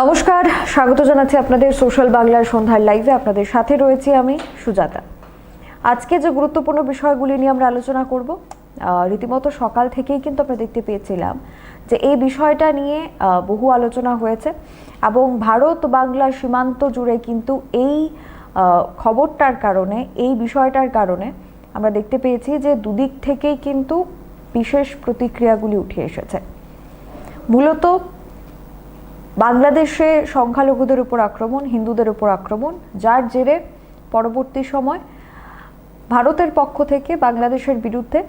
নমস্কার, স্বাগত জানাচ্ছি আপনাদের সোশ্যাল বাংলার সন্ধ্যার লাইভে। আপনাদের সাথে রয়েছি আমি সুজাতা। আজকে যে গুরুত্বপূর্ণ বিষয়গুলি নিয়ে আমরা আলোচনা করব রীতিমতো সকাল থেকেই কিন্তু আমরা দেখতে পেয়েছিলাম যে এই বিষয়টা নিয়ে বহু আলোচনা হয়েছে এবং ভারত বাংলা সীমান্ত জুড়ে কিন্তু এই খবরটার কারণে, এই বিষয়টার কারণে আমরা দেখতে পেয়েছি যে দুদিক থেকেই কিন্তু বিশেষ প্রতিক্রিয়াগুলি উঠে এসেছে। মূলত বাংলাদেশে সংখ্যালঘুদের উপর আক্রমণ, হিন্দুদের উপর আক্রমণ, যার জেরে পরবর্তী সময় ভারতের পক্ষ থেকে বাংলাদেশের বিরুদ্ধে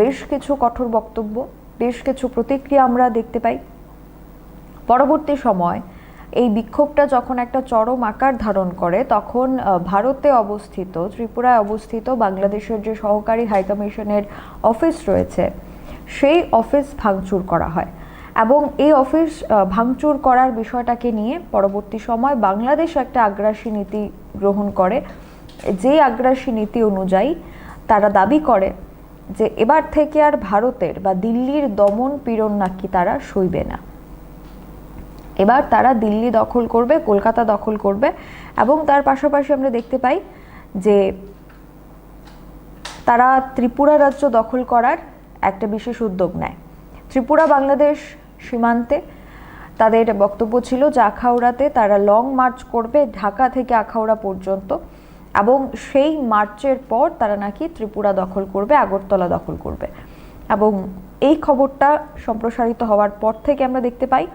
বেশ কিছু কঠোর বক্তব্য, বেশ কিছু প্রতিক্রিয়া আমরা দেখতে পাই। পরবর্তী সময় এই বিক্ষোভটা যখন একটা চরম আকার ধারণ করে, তখন ভারতে অবস্থিত, ত্রিপুরায় অবস্থিত বাংলাদেশের যে সহকারী হাইকমিশনের অফিস রয়েছে, সেই অফিস ভাঙচুর করা হয়। এবং এই অফিস ভাঙচুর করার বিষয়টাকে নিয়ে পরবর্তী সময় বাংলাদেশ একটা আগ্রাসী নীতি গ্রহণ করে। যে আগ্রাসী নীতি অনুযায়ী তারা দাবি করে যে এবার থেকে আর ভারতের বা দিল্লির দমন পীড়ন নাকি তারা সইবে না। এবার তারা দিল্লি দখল করবে, কলকাতা দখল করবে এবং তার পাশাপাশি আমরা দেখতে পাই যে তারা ত্রিপুরা রাজ্য দখল করার একটা বিশেষ উদ্যোগ নেয়। ত্রিপুরা, বাংলাদেশ সীমান্তে। তাদের বক্তব্য ছিল যে আখাউড়াতে তারা লং মার্চ করবে ঢাকা থেকে আখাউড়া পর্যন্ত এবং সেই মার্চের পর তারা নাকি ত্রিপুরা দখল করবে, আগরতলা দখল করবে। এবং এই খবরটা সম্প্রসারিত হওয়ার পর থেকে আমরা দেখতে পাই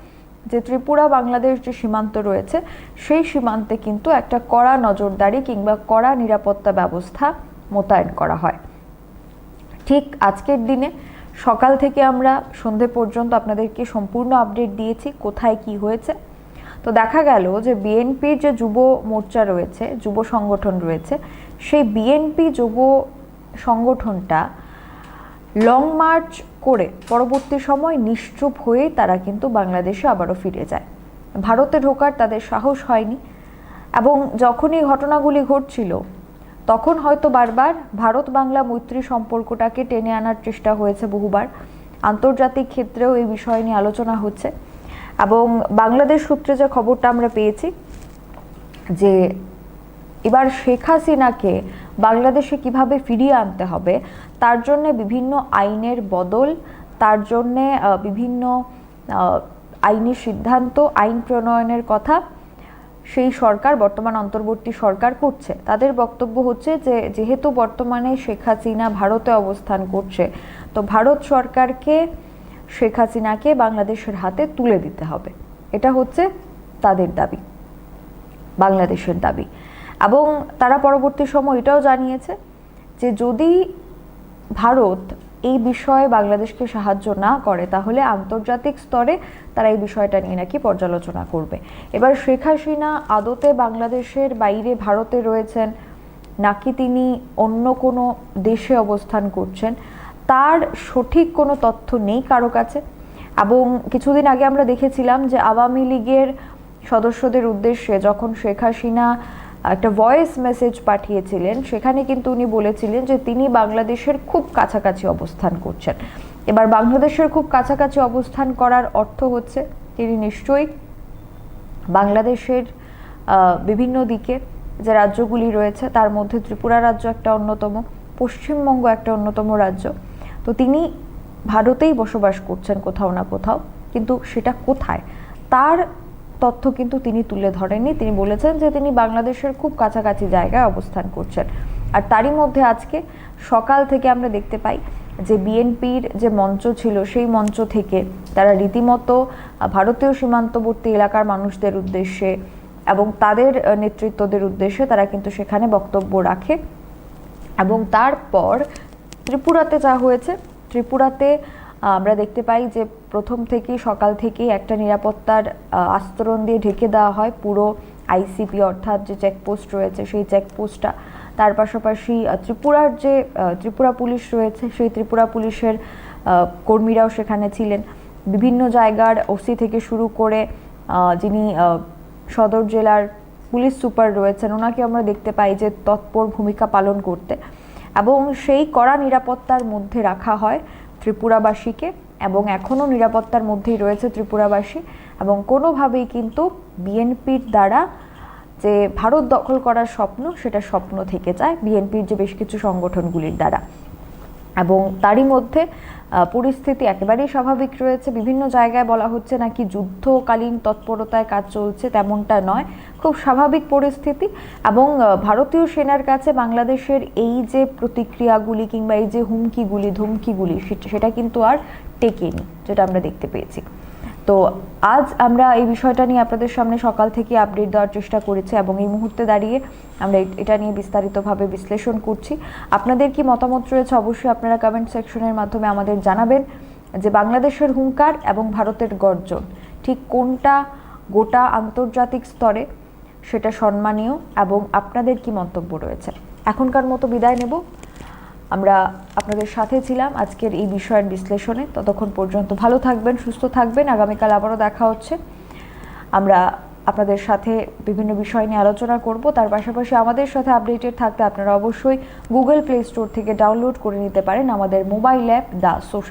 যে ত্রিপুরা, বাংলাদেশ যে সীমান্ত রয়েছে, সেই সীমান্তে কিন্তু একটা কড়া নজরদারি কিংবা কড়া নিরাপত্তা ব্যবস্থা মোতায়েন করা হয়। ঠিক আজকের দিনে সকাল থেকে আমরা সন্ধে পর্যন্ত আপনাদেরকে সম্পূর্ণ আপডেট দিয়েছি, কোথায় কি হয়েছে। তো দেখা গেল যে বিএনপির যে যুব মোর্চা রয়েছে, যুব সংগঠন রয়েছে, সেই বিএনপি যুব সংগঠনটা লং মার্চ করে পরবর্তী সময় নিশ্চুপ হয়ে তারা কিন্তু বাংলাদেশে আবারও ফিরে যায়। ভারতে ঢোকার তাদের সাহস হয়নি এবং যখন এই ঘটনাগুলি ঘটছিল তখন হয়তো বারবার ভারত বাংলা মৈত্রী সম্পর্কটাকে টেনে আনার চেষ্টা হয়েছে বহুবার। আন্তর্জাতিক ক্ষেত্রেও এই বিষয় নিয়ে আলোচনা হচ্ছে। এবং বাংলাদেশ সূত্রে যে খবরটা আমরা পেয়েছি, যে এবার শেখ হাসিনাকে বাংলাদেশে কীভাবে ফিরিয়ে আনতে হবে, তার জন্য বিভিন্ন আইনের বদল, তার জন্যে বিভিন্ন আইনি সিদ্ধান্ত, আইন প্রণয়নের কথা সেই সরকার, বর্তমান অন্তর্বর্তী সরকার করছে। তাদের বক্তব্য হচ্ছে যে, যেহেতু বর্তমানে শেখ হাসিনা ভারতে অবস্থান করছে, তো ভারত সরকারকে, শেখ হাসিনাকে বাংলাদেশের হাতে তুলে দিতে হবে। এটা হচ্ছে তাদের দাবি, বাংলাদেশের দাবি। এবং তারা পরবর্তী সময় এটাও জানিয়েছে যে, যদি ভারত এই বিষয়ে বাংলাদেশকে সাহায্য না করে, তাহলে আন্তর্জাতিক স্তরে তারা এই বিষয়টা নিয়ে নাকি পর্যালোচনা করবে। এবার শেখ হাসিনা আদতে বাংলাদেশের বাইরে ভারতে রয়েছেন, নাকি তিনি অন্য কোনো দেশে অবস্থান করছেন, তার সঠিক কোনো তথ্য নেই কারও কাছে। এবং কিছুদিন আগে আমরা দেখেছিলাম যে আওয়ামী লীগের সদস্যদের উদ্দেশ্যে যখন শেখ হাসিনা একটা ভয়েস মেসেজ পাঠিয়েছিলেন। সেখানে কিন্তু উনি বলেছিলেন যে তিনি বাংলাদেশের খুব কাছাকাছি অবস্থান করছেন। এবার বাংলাদেশের খুব কাছাকাছি অবস্থান করার অর্থ হচ্ছে তিনি নিশ্চয়ই বাংলাদেশের বিভিন্ন দিকে যে রাজ্যগুলি রয়েছে, তার মধ্যে ত্রিপুরা রাজ্য একটা অন্যতম, পশ্চিমবঙ্গ একটা অন্যতম রাজ্য। তো তিনি ভারতেই বসবাস করছেন কোথাও না কোথাও, কিন্তু সেটা কোথায়? তার তথ্য কিন্তু তিনি তুলে ধরেননি। তিনি বলেছেন যে তিনি বাংলাদেশের খুব কাছাকাছি জায়গায় অবস্থান করছেন। আর তারই মধ্যে আজকে সকাল থেকে আমরা দেখতে পাই যে বিএনপির যে মঞ্চ ছিল, সেই মঞ্চ থেকে তারা রীতিমতো ভারতীয় সীমান্তবর্তী এলাকার মানুষদের উদ্দেশ্যে এবং তাদের নেতৃত্বদের উদ্দেশ্যে তারা কিন্তু সেখানে বক্তব্য রাখে। এবং তারপর ত্রিপুরাতে যা হয়েছে, ত্রিপুরাতে আমরা দেখতে পাই যে প্রথম থেকেই সকাল থেকেই একটা নিরাপত্তার আস্তরণ দিয়ে ঢেকে দেওয়া হয় পুরো আইসিপি অর্থাৎ যে চেকপোস্ট রয়েছে সেই চেকপোস্টটা তার পাশাপাশি ত্রিপুরার যে ত্রিপুরা পুলিশ রয়েছে সেই ত্রিপুরা পুলিশের কর্মীরাও সেখানে ছিলেন। বিভিন্ন জায়গার ওসি থেকে শুরু করে যিনি সদর জেলার পুলিশ সুপার রয়েছেন, ওনাকে আমরা দেখতে পাই যে তৎপর ভূমিকা পালন করতে। এবং সেই কড়া নিরাপত্তার মধ্যে রাখা হয়। ত্রিপুরাবাসীকে এবং এখনও নিরাপত্তার মধ্যেই রয়েছে ত্রিপুরাবাসী এবং কোনোভাবেই কিন্তু বিএনপির দ্বারা যে ভারত দখল করার স্বপ্ন সেটা স্বপ্ন থেকে যায়। বিএনপির যে বেশ কিছু সংগঠনগুলির দ্বারা। এবং তারই মধ্যে পরিস্থিতি একেবারেই স্বাভাবিক রয়েছে। বিভিন্ন জায়গায় বলা হচ্ছে নাকি যুদ্ধকালীন তৎপরতায় কাজ চলছে তেমনটা নয়, খুব স্বাভাবিক পরিস্থিতি। এবং ভারতীয় সেনার কাছে বাংলাদেশের এই যে প্রতিক্রিয়াগুলি কিংবা এই যে হুমকিগুলি, ধুমকিগুলি, সেটা- কিন্তু আর টেকেনি, যেটা আমরা দেখতে পেয়েছি। তো আজ আমরা এই বিষয়টা নিয়ে আপনাদের সামনে সকাল থেকে আপডেট দেওয়ার চেষ্টা করেছি এবং এই মুহূর্তে দাঁড়িয়ে আমরা এটা নিয়ে বিস্তারিতভাবে বিশ্লেষণ করছি। আপনাদের কি মতামত রয়েছে অবশ্যই আপনারা কমেন্ট সেকশনের মাধ্যমে আমাদের জানাবেন যে বাংলাদেশের হুঙ্কার এবং ভারতের গর্জন, ঠিক কোনটা গোটা আন্তর্জাতিক স্তরে সেটা সম্মানীয় এবং আপনাদের কি মন্তব্য রয়েছে? এখনকার মতো বিদায় নেব। আমরা আপনাদের সাথে ছিলাম আজকের এই বিষয়ের বিশ্লেষণে। ততক্ষণ পর্যন্ত ভালো থাকবেন, সুস্থ থাকবেন। আগামীকাল আবারও দেখা হচ্ছে। আমরা আপনাদের সাথে বিভিন্ন বিষয় নিয়ে আলোচনা করব। তার পাশাপাশি আমাদের সাথে আপডেটেড থাকতে আপনারা অবশ্যই গুগল প্লে স্টোর থেকে ডাউনলোড করে নিতে পারেন আমাদের মোবাইল অ্যাপ দ্য সোশ্যাল